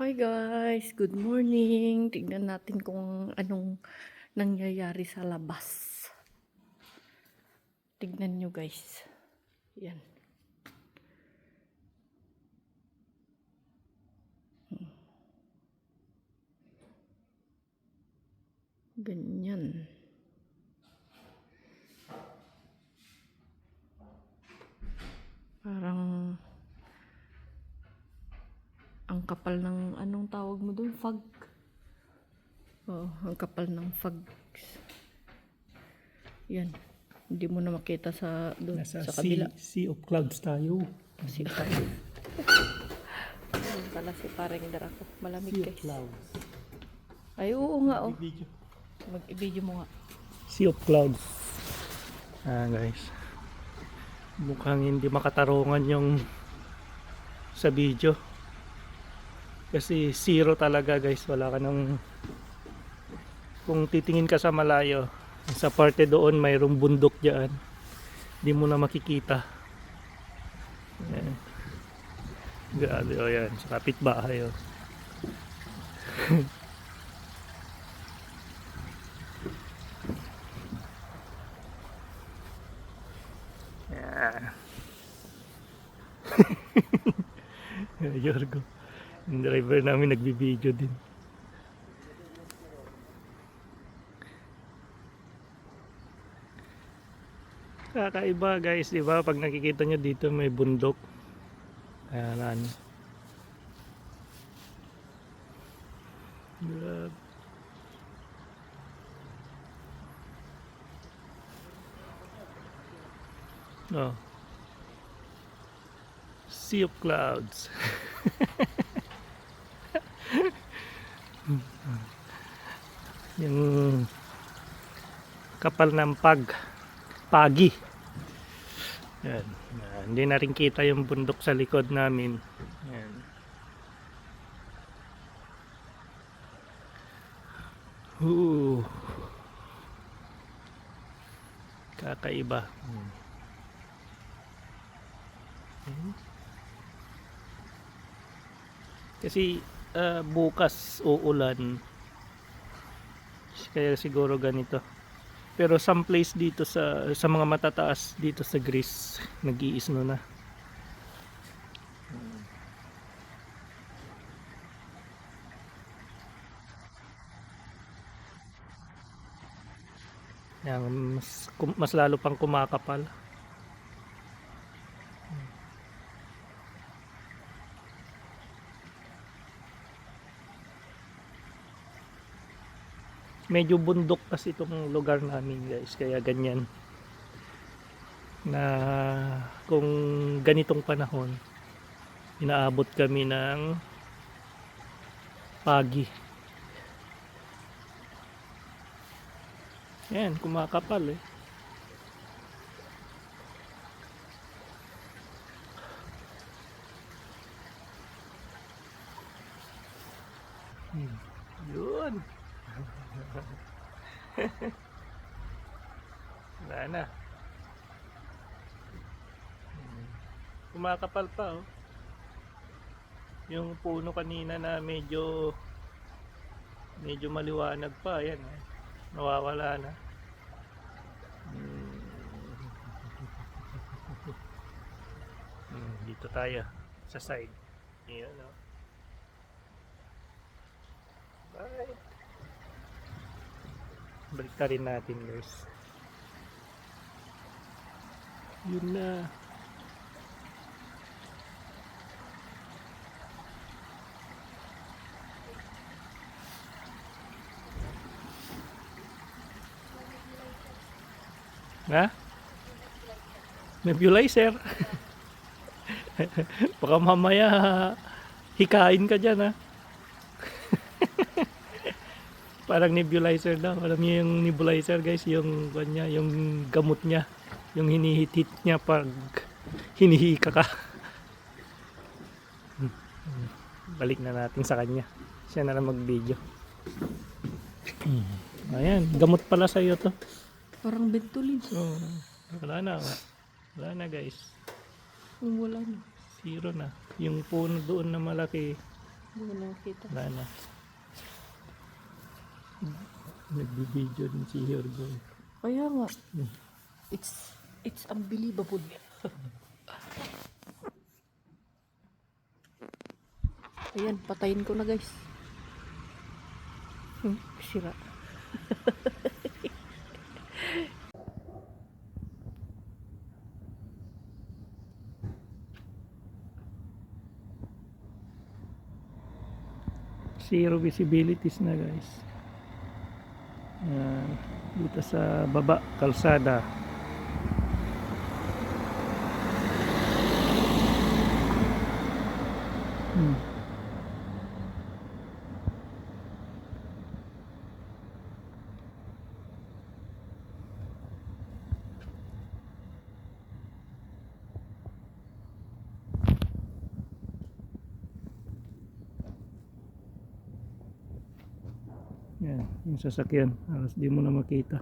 Hi guys, good morning. Tignan natin kung anong nangyayari sa labas. Tignan nyo guys. Yan. Hmm. Ganyan. Parang ang kapal ng anong tawag mo doon? Fog. Oo, ang kapal ng fog. Yan. Hindi mo na makita sa doon Nasa sa sea, kabila. sea of clouds tayo. Si Pareng. Ayun pala si Pareng Darako. Malamig Sea of guys. clouds. Ay, oo nga oh. Video. Mag-video mo nga. Sea of clouds. Ah guys. Mukhang hindi makatarungan yung sa video. Kasi zero talaga guys. Wala ka nang kung titingin ka sa malayo sa parte doon mayroong bundok dyan hindi mo na makikita yan. grabe o yan sa kapitbahay oh. o Yan. Yorgo. Yung driver namin nagbibideo din. Kakaiba guys, di ba? Pag nakikita nyo dito may bundok. Ayan. Grabe. Oh. Sea of clouds. Yung kapal ng pag pagi. Yan. Yan. Hindi na rin kita yung bundok sa likod namin. Yan. Ooh. Kakaiba. Hmm. Hmm. Kasi ah, bukas uulan. Kaya siguro ganito. Pero some place dito sa sa mga matataas dito sa Greece, nag-iisno na. Yan, mas, mas lalo pang kumakapal. Medyo bundok kasi itong lugar namin guys. Kaya ganyan. Na kung ganitong panahon inaabot kami ng pagi. Yan kumakapal eh. Hmm, yun Wala na. Kumakapal pa oh. Yung puno kanina na medyo medyo maliwanag pa, ayan eh. Nawawala na. Hmm, dito tayo sa side. Ayan oh. Bye. Balik na rin natin guys. Yun na. Ha? Nebulizer. Baka mamaya hikain ka dyan ha. Parang nebulizer daw. Alam niyo yung nebulizer guys, yung kanya, yung gamot niya, yung hinihit niya pag hinihika ka. Balik na natin sa kanya. Siya na lang mag-video. Ayan, gamot pala sa iyo to. Parang Ventolin. Oh, wala na. Wala na guys. Wala na. Zero na. Yung puno doon na malaki, ko na nakita. Wala na. Nagbibideo din si Yorgo. Kaya nga. Hmm. It's, it's unbelievable. Ayan, patayin ko na guys. Hmm, sira. Zero visibilities na guys. Yan. dito sa baba, kalsada. Hmm. Yan, yung sasakyan. Alas di mo na makita.